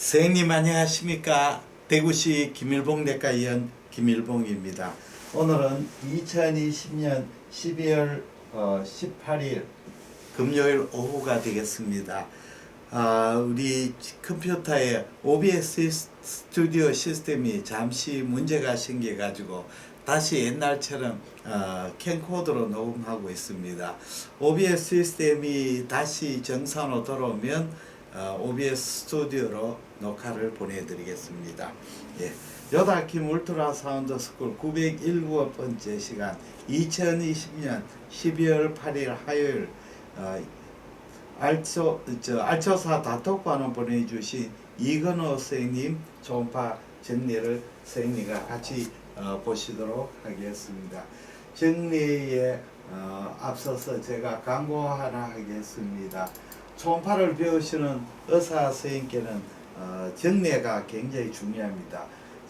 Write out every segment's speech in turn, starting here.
선생님 안녕하십니까 대구시 김일봉 내과의원 김일봉입니다. 오늘은 2020년 12월 어, 18일 금요일 오후가 되겠습니다. 아, 우리 컴퓨터에 OBS 스튜디오 시스템이 잠시 문제가 생겨 가지고 다시 옛날처럼 어, 캠코더로 녹음하고 있습니다. OBS 시스템이 다시 정상으로 돌아오면 어, OBS 스튜디오로 녹화를 보내드리겠습니다. 예. 요다킴 울트라 사운드 스쿨 901번째 시간 2020년 12월 8일 화요일 어, 알초 저 알초사 다톡반을 보내주신 이건호 선생님 초음파 정리를 선생님과 같이 어, 보시도록 하겠습니다. 정리에 어, 앞서서 제가 광고 하나 하겠습니다. 초음파를 배우시는 의사 선생님께는 어, 정례가 굉장히 중요합니다.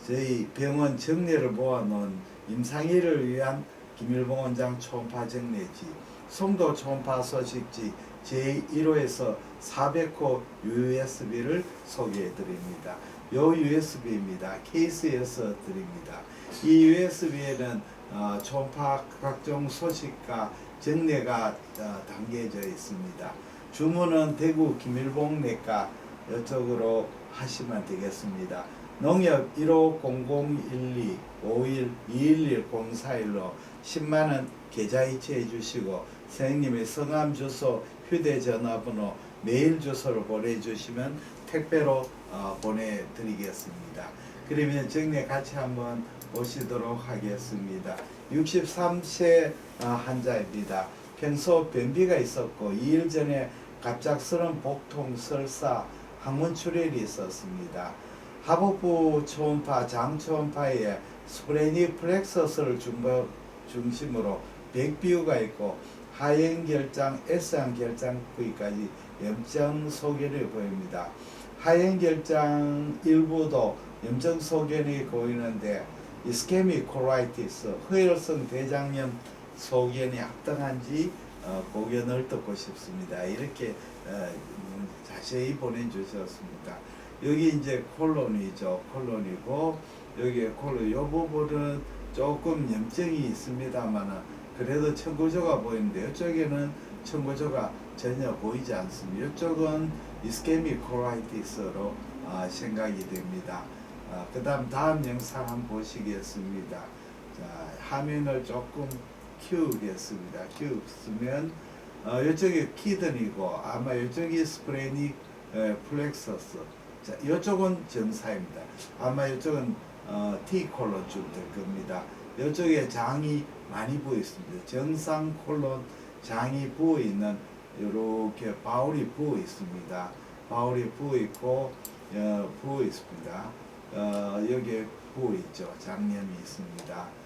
저희 병원 정례를 모아놓은 임상일을 위한 김일봉 원장 초음파 정례지, 송도 초음파 소식지 제1호에서 400호 USB를 소개해 드립니다. 요 USB입니다. 케이스에서 드립니다. 이 USB에는 어, 초음파 각종 소식과 정례가 어, 담겨져 있습니다. 주문은 대구 김일봉 내과 이쪽으로 하시면 되겠습니다. 농협 150012 51 211 041로 10만원 계좌 이체해 주시고 선생님의 성함 주소 휴대전화번호 메일 주소를 보내주시면 택배로 어, 보내드리겠습니다. 그러면 정례 같이 한번 보시도록 하겠습니다. 63세 어, 환자입니다. 평소 변비가 있었고 2일 전에 갑작스런 복통, 설사, 항문 출혈이 있었습니다. 하복부 초음파, 장 초음파에 스프레니 플렉서스를 중심으로 백비우가 있고 하행 결장, S항 결장 부위까지 염증 소견이 보입니다. 하행 결장 일부도 염증 소견이 보이는데 이스케미 코라이티스, 허혈성 대장염 소견이 합당한지 어, 고견을 듣고 싶습니다. 이렇게 어, 음, 자세히 보내주셨습니다. 여기 이제 콜론이죠. 콜론이고 여기 콜론 이 부분은 조금 염증이 있습니다만은 그래도 청구조가 보이는데 이쪽에는 청구조가 전혀 보이지 않습니다. 이쪽은 이스케미 코라이티스로 아, 생각이 됩니다. 아, 그다음 다음 영상 한번 보시겠습니다. 자, 화면을 조금 키우겠습니다. 키우면 어, 이쪽이 키든이고 아마 이쪽이 스프레니 에, 플렉서스. 자, 이쪽은 정사입니다. 아마 이쪽은 어, T 콜론 쭉될 겁니다. 이쪽에 장이 많이 부어 있습니다. 정상 콜론 장이 부어 있는 이렇게 바울이 부어 있습니다. 바울이 부어 있고 어, 부어 있습니다. 어, 여기에 부어 있죠. 장염이 있습니다.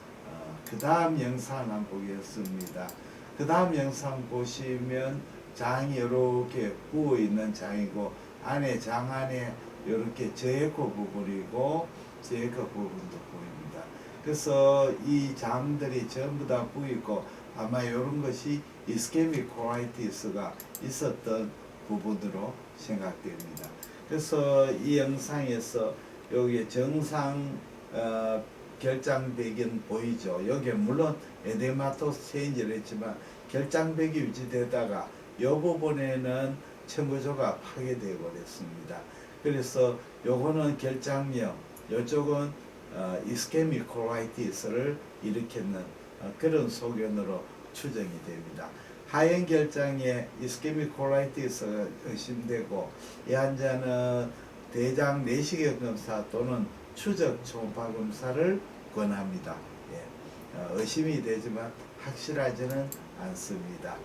그 다음 영상 한번 보겠습니다. 그 다음 영상 보시면 장이 이렇게 부어 있는 장이고 안에 장 안에 이렇게 저에코 부분이고 저에코 부분도 보입니다. 그래서 이 장들이 전부 다 부이고 아마 이런 것이 이스케믹 코라이티스가 있었던 부분으로 생각됩니다. 그래서 이 영상에서 여기 정상 어, 결장백은 보이죠. 여기에 물론 에데마토스 체인지를 했지만 결장백이 유지되다가 이 부분에는 첨부조가 파괴되어 버렸습니다. 그래서 요거는 결장염, 요쪽은 어, 이스케미 코라이티스를 일으켰는 어, 그런 소견으로 추정이 됩니다. 하행 결장에 이스케미 코라이티스가 의심되고 이 환자는 대장 내시경 검사 또는 추적 초음파 검사를 권합니다. 예. 어, 의심이 되지만 확실하지는 않습니다.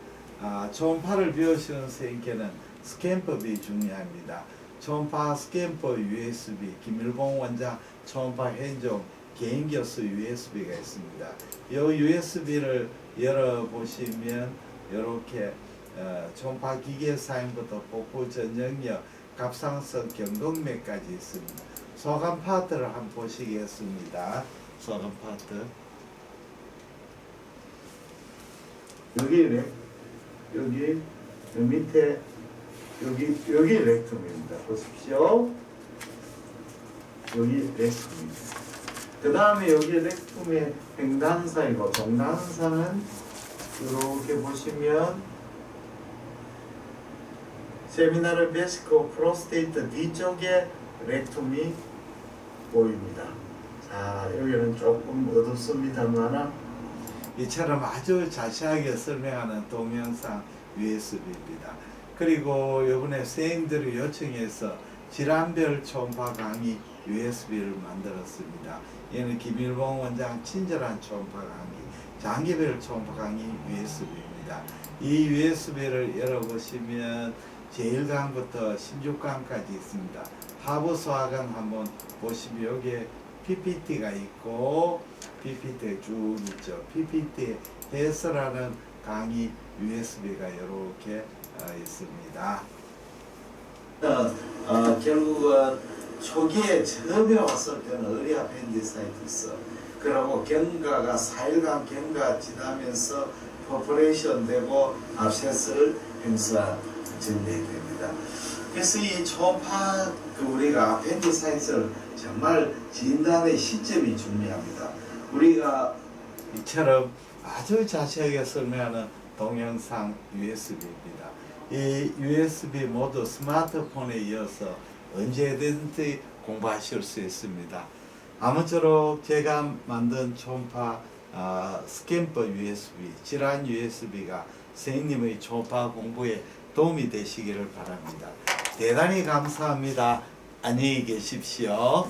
아, 초음파를 배우시는 선생님께는 스캔법이 중요합니다. 초음파 스캔법 USB, 김일봉 원장 초음파 현종 개인 교수 USB가 있습니다. 이 USB를 열어보시면 이렇게 어, 초음파 기계 사용부터 복부 전정력, 갑상선 경동맥까지 있습니다. 소감 파트를 한번 보시겠습니다. 소감 파트. 여기 렉, 여기 요 밑에 여기 여기 렉텀입니다. 보십시오. 여기 렉툼입니다. 그 다음에 여기 렉툼의 횡단사이고 동단사는 이렇게 보시면 세미나르 베스코 프로스테이트 뒤쪽에 렉툼이 보입니다. 자 여기는 조금 어둡습니다만 이처럼 아주 자세하게 설명하는 동영상 USB입니다. 그리고 이번에 선생님들이 요청해서 질환별 초음파 강의 USB를 만들었습니다. 얘는 김일봉 원장 친절한 초음파 강의, 장기별 초음파 강의 USB입니다. 이 USB를 열어보시면 제1강부터 16강까지 있습니다. 하부 소화강 한번 보시면 여기에 PPT가 있고 PPT 쭉 있죠. PPT 해설하는 강의 USB가 이렇게 어, 있습니다. 어, 어, 결국은 초기에 처음에 왔을 때는 의리 아펜디사이티스 그리고 경과가 4일간 경과 지나면서 퍼포레이션 되고 압세스를 형성 전개됩니다. 그래서 이 초음파 그 우리가 아펜디사이트를 정말 진단의 시점이 중요합니다. 우리가 이처럼 아주 자세하게 설명하는 동영상 USB입니다. 이 USB 모두 스마트폰에 이어서 언제든지 공부하실 수 있습니다. 아무쪼록 제가 만든 초음파 아, 스캔법 USB, 질환 USB가 선생님의 초음파 공부에 도움이 되시기를 바랍니다. 대단히 감사합니다. 안녕히 계십시오.